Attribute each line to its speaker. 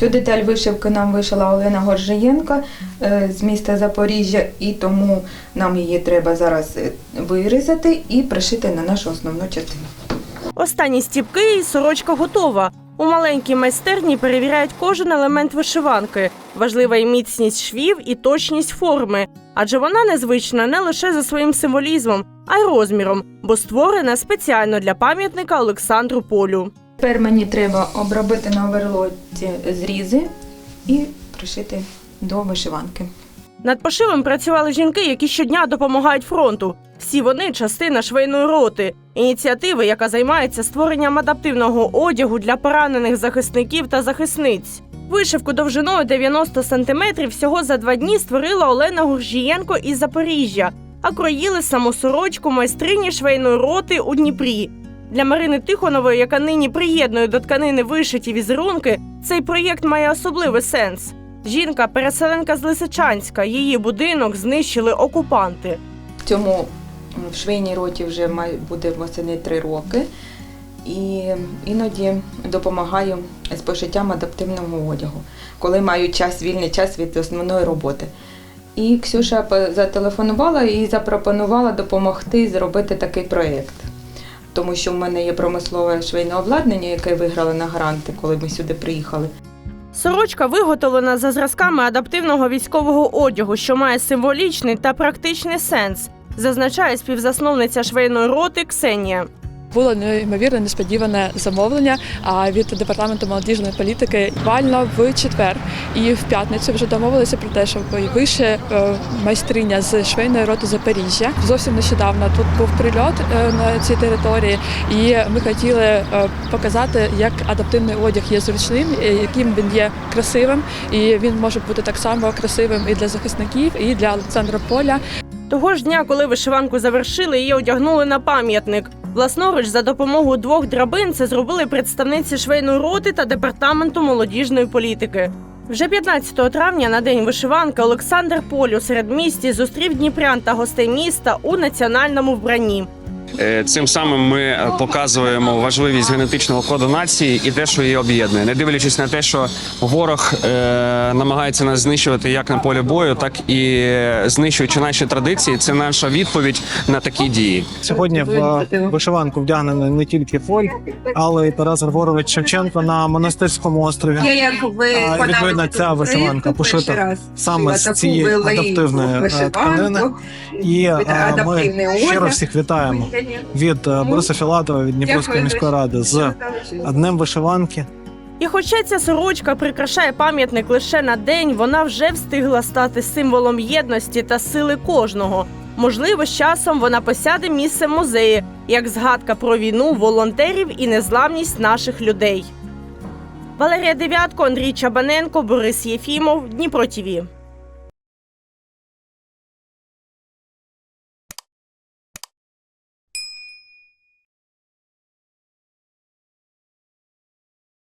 Speaker 1: Цю деталь вишивки нам вишила Олена Горжиєнка е, з міста Запоріжжя, і тому нам її треба зараз е, вирізати і пришити на нашу основну частину.
Speaker 2: Останні стіпки і сорочка готова. У маленькій майстерні перевіряють кожен елемент вишиванки. Важлива і міцність швів, і точність форми. Адже вона незвична не лише за своїм символізмом, а й розміром, бо створена спеціально для пам'ятника Олександру Полю.
Speaker 1: Тепер мені треба обробити на оверлоці зрізи і пришити до вишиванки.
Speaker 2: Над пошивом працювали жінки, які щодня допомагають фронту. Всі вони частина швейної роти, ініціативи, яка займається створенням адаптивного одягу для поранених захисників та захисниць. Вишивку довжиною 90 сантиметрів всього за два дні створила Олена Гуржієнко із Запоріжжя, а кроїли саму сорочку майстрині швейної роти у Дніпрі. Для Марини Тихонової, яка нині приєднує до тканини вишиті візерунки, цей проєкт має особливий сенс. Жінка переселенка з Лисичанська. Її будинок знищили окупанти.
Speaker 1: Цьому в швейній роті вже буде восени три роки. І іноді допомагаю з пошиттям адаптивного одягу, коли маю час, вільний час від основної роботи. І Ксюша зателефонувала і запропонувала допомогти зробити такий проєкт. Тому що в мене є промислове швейне обладнання, яке виграли на гранти, коли ми сюди приїхали.
Speaker 2: Сорочка виготовлена за зразками адаптивного військового одягу, що має символічний та практичний сенс, зазначає співзасновниця швейної роти Ксенія.
Speaker 3: Було неймовірно несподіване замовлення від департаменту молодіжної політики буквально в четвер і в п'ятницю вже домовилися про те, щоб і вище е, майстриня з швейної роти Запоріжжя. Зовсім нещодавно тут був прильот е, на цій території, і ми хотіли е, показати, як адаптивний одяг є зручним, яким він є красивим, і він може бути так само красивим і для захисників, і для Олександра Поля.
Speaker 2: Того ж дня, коли вишиванку завершили, її одягнули на пам'ятник. Власноруч за допомогою двох драбин це зробили представниці швейної роти та департаменту молодіжної політики. Вже 15 травня на день вишиванки Олександр Поль у середмісті зустрів дніпрян та гостей міста у національному вбранні.
Speaker 4: Е, Цим самим ми е, показуємо важливість генетичного коду нації і те, що її об'єднує, не дивлячись на те, що ворог е, намагається нас знищувати як на полі бою, так і знищуючи наші традиції. Це наша відповідь на такі дії.
Speaker 5: Сьогодні в вишиванку вдягнений не тільки Фоль, але й Тарас Григорович Шевченко на монастирському острові. А, відповідно, ця вишиванка пошита саме з цієї адаптивної е, тканини. І е, ми щиро всіх вітаємо від е, Бориса Філатова, від Дніпровської міської ради з днем вишиванки.
Speaker 2: І хоча ця сорочка прикрашає пам'ятник лише на день, вона вже встигла стати символом єдності та сили кожного. Можливо, з часом вона посяде місце в музеї, як згадка про війну, волонтерів і незламність наших людей. Валерія Дев'ятко, Андрій Чабаненко, Борис Єфімов, Дніпро ТІВІ.